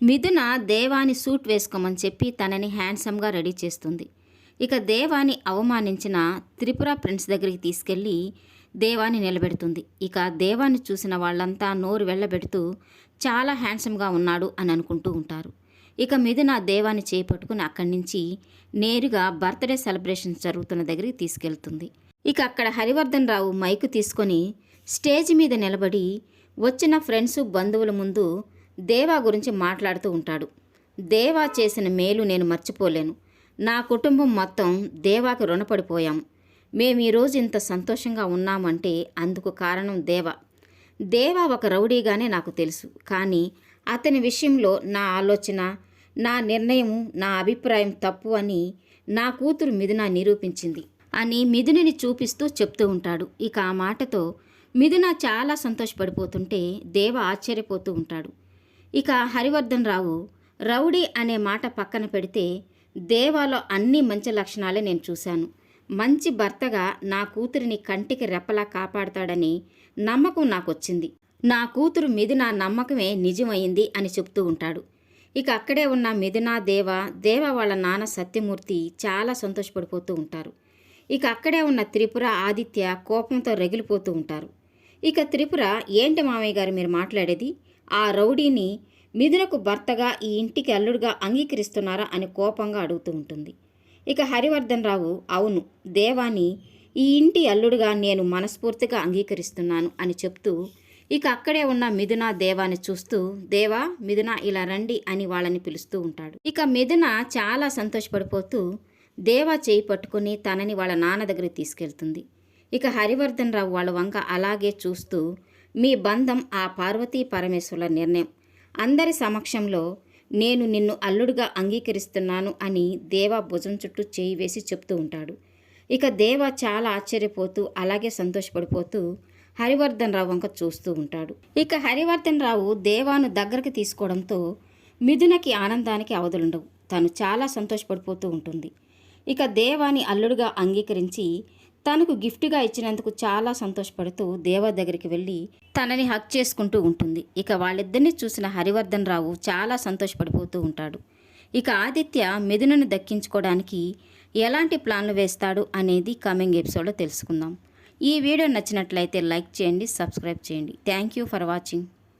మిథున దేవాని సూట్ వేసుకోమని చెప్పి తనని హ్యాండ్సమ్గా రెడీ చేస్తుంది. ఇక దేవాని అవమానించిన త్రిపుర ఫ్రెండ్స్ దగ్గరికి తీసుకెళ్ళి దేవాని నిలబెడుతుంది. ఇక దేవాన్ని చూసిన వాళ్ళంతా నోరు వెళ్ళబెడుతూ చాలా హ్యాండ్సమ్గా ఉన్నాడు అని అనుకుంటూ ఉంటారు. ఇక మిథున దేవాన్ని చేపట్టుకుని అక్కడి నుంచి నేరుగా బర్త్డే సెలబ్రేషన్స్ జరుగుతున్న దగ్గరికి తీసుకెళ్తుంది. ఇక అక్కడ హరివర్ధన్ రావు మైకు తీసుకొని స్టేజ్ మీద నిలబడి వచ్చిన ఫ్రెండ్స్ బంధువుల ముందు దేవా గురించి మాట్లాడుతూ ఉంటాడు. దేవా చేసిన మేలు నేను మర్చిపోలేను. నా కుటుంబం మొత్తం దేవాకి రుణపడిపోయాము మేము ఈరోజు ఇంత సంతోషంగా ఉన్నామంటే అందుకు కారణం దేవా. దేవా ఒక రౌడీగానే నాకు తెలుసు. కానీ అతని విషయంలో నా ఆలోచన నా నిర్ణయం నా అభిప్రాయం తప్పు అని నా కూతురు మిథున నిరూపించింది అని మిథునిని చూపిస్తూ చెప్తూ ఉంటాడు. ఇక ఆ మాటతో మిథున చాలా సంతోషపడిపోతుంటే దేవ ఆశ్చర్యపోతూ ఉంటాడు. ఇక హరివర్ధన్ రావు రౌడీ అనే మాట పక్కన పెడితే దేవాలో అన్ని మంచి లక్షణాలే నేను చూశాను. మంచి భర్తగా నా కూతురిని కంటికి రెప్పలా కాపాడతాడని నమ్మకం నాకొచ్చింది. నా కూతురు మిథున నమ్మకమే నిజమైంది అని చెప్తూ ఉంటాడు. ఇక అక్కడే ఉన్న మిథున దేవ దేవ వాళ్ళ నాన్న సత్యమూర్తి చాలా సంతోషపడిపోతూ ఉంటారు. ఇక అక్కడే ఉన్న త్రిపుర ఆదిత్య కోపంతో రగిలిపోతూ ఉంటారు. ఇక త్రిపుర ఏంటి మామయ్య గారు మీరు మాట్లాడేది? ఆ రౌడీని మిథునకు భర్తగా ఈ ఇంటికి అల్లుడుగా అంగీకరిస్తున్నారా అని కోపంగా అడుగుతూ ఉంటుంది. ఇక హరివర్ధన్ రావు అవును దేవాని ఈ ఇంటి అల్లుడుగా నేను మనస్ఫూర్తిగా అంగీకరిస్తున్నాను అని చెప్తూ ఇక అక్కడే ఉన్న మిథున దేవాని చూస్తూ దేవా మిథున ఇలా రండి అని వాళ్ళని పిలుస్తూ ఉంటాడు. ఇక మిథున చాలా సంతోషపడిపోతూ దేవా చేయి పట్టుకుని తనని వాళ్ళ నాన్న దగ్గరికి తీసుకెళ్తుంది. ఇక హరివర్ధన్ రావు వాళ్ళ వంక అలాగే చూస్తూ మీ బంధం ఆ పార్వతీ పరమేశ్వరుల నిర్ణయం. అందరి సమక్షంలో నేను నిన్ను అల్లుడుగా అంగీకరిస్తున్నాను అని దేవా భుజం చుట్టూ చేయి వేసి చెప్తూ ఉంటాడు. ఇక దేవ చాలా ఆశ్చర్యపోతూ అలాగే సంతోషపడిపోతూ హరివర్ధన్ రావు వంక చూస్తూ ఉంటాడు. ఇక హరివర్ధన్ రావు దేవాను దగ్గరకు తీసుకోవడంతో మిథునకి ఆనందానికి అవధులుండవు. తను చాలా సంతోషపడిపోతూ ఉంటుంది. ఇక దేవాని అల్లుడుగా అంగీకరించి తనకు గిఫ్ట్గా ఇచ్చినందుకు చాలా సంతోషపడుతూ దేవా దగ్గరికి వెళ్ళి తనని హక్ చేసుకుంటూ ఉంటుంది. ఇక వాళ్ళిద్దరిని చూసిన హరివర్ధన్ రావు చాలా సంతోషపడిపోతూ ఉంటాడు. ఇక ఆదిత్య మిథునను దక్కించుకోవడానికి ఎలాంటి ప్లాన్లు వేస్తాడు అనేది కమింగ్ ఎపిసోడ్లో తెలుసుకుందాం. ఈ వీడియో నచ్చినట్లయితే లైక్ చేయండి సబ్స్క్రైబ్ చేయండి. Thank you for watching.